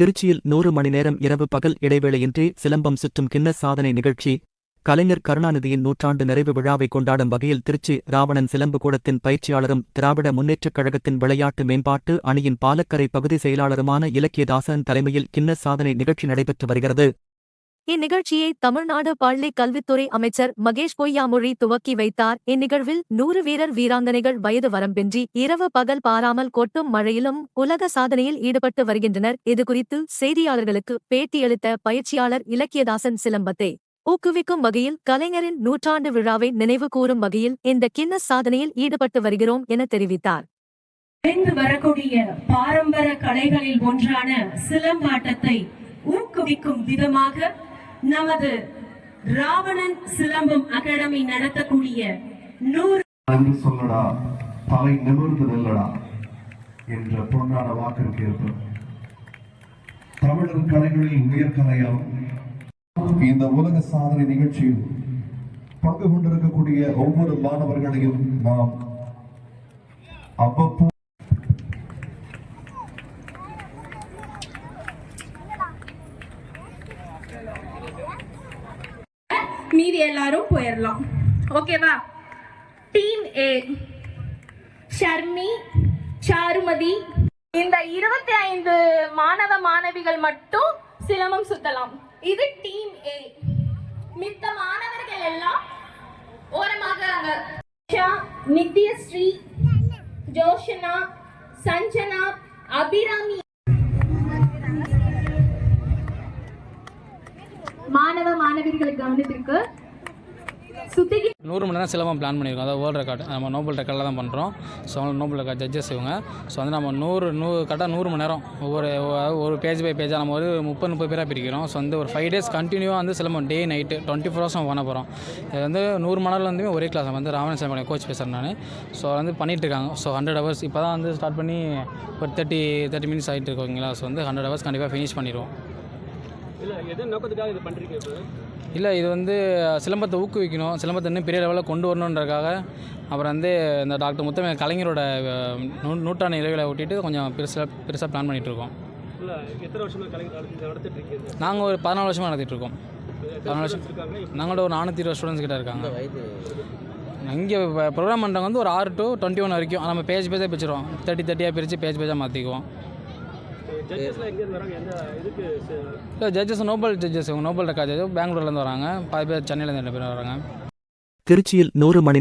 திருச்சியில் நூறு மணி நேரம் இரவு பகல் இடைவேளையின்றி சிலம்பம் சுற்றும் கிண்ண சாதனை நிகழ்ச்சி. கலைஞர் கருணாநிதியின் நூற்றாண்டு நிறைவு விழாவை கொண்டாடும் வகையில் திருச்சி ராவணன் சிலம்பு கூடத்தின் பயிற்சியாளரும் திராவிட முன்னேற்றக் கழகத்தின் விளையாட்டு மேம்பாட்டு அணியின் பாலக்கரை பகுதி செயலாளருமான இலக்கியதாசன் தலைமையில் கின்ன சாதனை நிகழ்ச்சி நடைபெற்று வருகிறது. இந்நிகழ்ச்சியை தமிழ்நாடு பள்ளி கல்வித்துறை அமைச்சர் மகேஷ் பொய்யாமொழி துவக்கி வைத்தார். இந்நிகழ்வில் நூறு வீரர் வீராங்கனைகள் வயது வரம்பின்றி இரவு பகல் பாராமல் கொட்டும் மழையிலும் உலக சாதனையில் ஈடுபட்டு வருகின்றனர். இதுகுறித்து செய்தியாளர்களுக்கு பேட்டியளித்த பயிற்சியாளர் இலக்கியதாசன் சிலம்பத்தை ஊக்குவிக்கும் வகையில் கலைஞரின் நூற்றாண்டு விழாவை நினைவு கூறும் வகையில் இந்த கின்னஸ் சாதனையில் ஈடுபட்டு வருகிறோம் என தெரிவித்தார். வரக்கூடிய பாரம்பரிய கலைகளில் ஒன்றான சிலம்பாட்டத்தை ஊக்குவிக்கும் விதமாக நமது ராவணன் சிலம்பம் அகாடமி நடத்தக்கூடிய நூறு நன்றி சொல்லடா தலை நிமிர்ந்து நில்லடா என்ற பொன்னான வாக்கிற்கு ஏற்ப. தமிழர் கலைகளில் உயர்கலையாம் இந்த உலக சாதனை நிகழ்ச்சியில் பங்கு கொண்டிருக்கக்கூடிய ஒவ்வொரு மாணவர்களையும் நாம் அவ்வப்போ மீதி எல்லாரும் போயிடலாம் ஓகேவா டீம் ஏ ஷர்மி சாருமதி. இந்த இருபத்தி ஐந்து மாணவ மாணவிகள் மட்டும் சிலம்பம் சுத்தலாம். இது டீம் ஏ மித்த மாணவர்கள் எல்லாம் ஓரமாக நித்யஸ்ரீ ஜோஷனா சஞ்சனா மாணவ மாணவிகளுக்கு கவனத்திற்கு சுத்திகி நூறு மணி நேரம் சிலம்பம் பிளான் பண்ணியிருக்கோம். அதாவது வேர்ல்டு ரெக்கார்டு நம்ம நோபல் ரெக்கார்டில் தான் பண்ணுறோம் ஸோ நோபல் ரெக்கார்ட் ஜட்ஜஸ் இவங்க. ஸோ வந்து நம்ம நூறு நூறு கரெக்டாக நூறு மணி நேரம். ஒவ்வொரு ஒரு பேஜ் பை பேஜாக நம்ம ஒரு முப்பது முப்பது பேராக பிரிக்கிறோம். ஸோ வந்து ஒரு ஃபைவ் டேஸ் கண்டினியூவாக வந்து silambam day night twenty four hours பண்ண போகிறோம் இது வந்து நூறு மணி நேரம் வந்து ஒரே கிளாஸ் வந்து ராவண சாமி கோச் பேசுகிறேன் நான். ஸோ வந்து பண்ணிகிட்ருக்காங்க இருக்காங்க. ஸோ ஹண்ட்ரட் ஹவர்ஸ் இப்போ தான் வந்து ஸ்டார்ட் பண்ணி ஒரு தேர்ட்டி தேர்ட்டி மினிட்ஸ் ஆகிட்டு இருக்கோங்களா ஸோ வந்து ஹண்ட்ரட் ஹவர்ஸ் கண்டிப்பாக ஃபினிஷ் பண்ணிடுவோம். இல்லை இது வந்து சிலம்பத்தை ஊக்குவிக்கணும். சிலம்பத்தை இன்னும் பெரிய லெவலில் கொண்டு வரணுன்றதுக்காக. அப்புறம் வந்து இந்த டாக்டர் முத்தமிழ் கலைஞரோட நூ நூற்றாண்டு நிலைகளை ஒட்டிட்டு கொஞ்சம் பெருசாக பெருசாக பிளான் பண்ணிகிட்டு இருக்கோம் நாங்கள் ஒரு பதினாலு வருஷமாக நடத்திட்டு இருக்கோம். பதினாலு வருஷம் நாங்களோட ஒரு நானூற்றி இருபது ஸ்டூடெண்ட்ஸ் கிட்ட இருக்காங்க. இங்கே ப்ரோக்ராம் பண்ணுறவங்க வந்து ஒரு ஆறு டு டுவெண்ட்டி ஒன் வரைக்கும். நம்ம பேஜ் பேஜாக பிரிச்சிருவோம். தேர்ட்டி தேர்ட்டியாக பிரித்து பேஜ் பேஜாக மாற்றிக்குவோம் இல்லை ஜட்ஜஸ் நோபல் ஜட்ஜஸ் இவங்க நோபல் ரெக்கார்ட் ஜட்ஜஸ் பெங்களூர்லேருந்து வராங்க. பாதி பேர் சென்னையிலேருந்து ரெண்டு பேர் வராங்க. திருச்சியில் நூறு மணி